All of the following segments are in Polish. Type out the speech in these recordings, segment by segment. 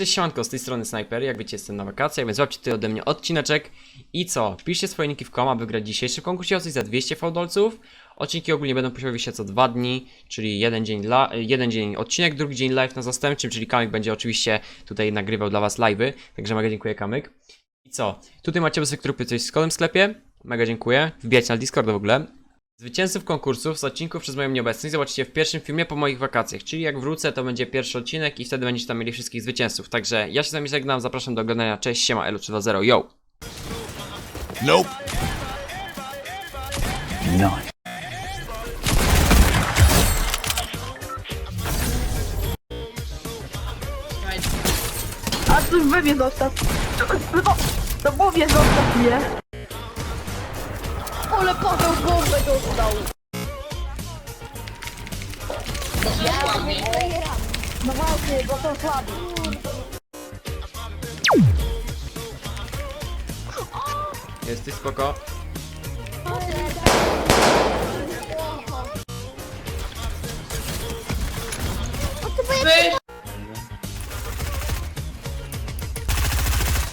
Cześć siemanko, z tej strony Sniper, jak wiecie jestem na wakacjach, więc złapcie tutaj ode mnie odcineczek. I co, piszcie swoje niki w kom, aby wygrać dzisiejszy konkursie o coś za 200 fałdolców. Odcinki ogólnie będą pojawiać się co dwa dni, czyli jeden dzień, la, jeden dzień odcinek, drugi dzień live na zastępczym, czyli Kamyk będzie oczywiście tutaj nagrywał dla was live'y, także mega dziękuję Kamyk. I co, tutaj macie bez trupy coś w sklepie, mega dziękuję, wbijajcie na Discorda w ogóle Zwycięzców konkursów z odcinków przez moją nieobecność zobaczycie w pierwszym filmie po moich wakacjach, czyli jak wrócę to będzie pierwszy odcinek i wtedy będziecie tam mieli wszystkich zwycięzców. Także ja się z wami żegnam, zapraszam do oglądania. Cześć, siema, elo320, yo! Nope. A tu we mnie zostaw. No, no mówię, zostaw mnie. Ale Paweł bombę dostał! No właśnie, bo to słaby. Jesteś spoko?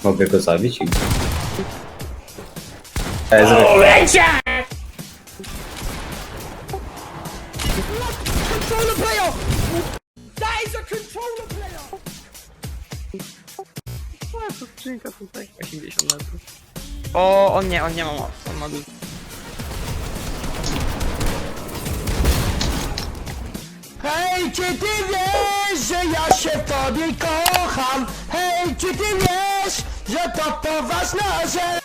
Mogę go zabić i... Zrobię. To skrzynka tutaj. 80 metrów. O, on nie, on nie ma mocy, on ma dużo. Hej, czy ty wiesz, że ja się w tobie kocham? Hej, czy ty wiesz, że to poważna rzecz?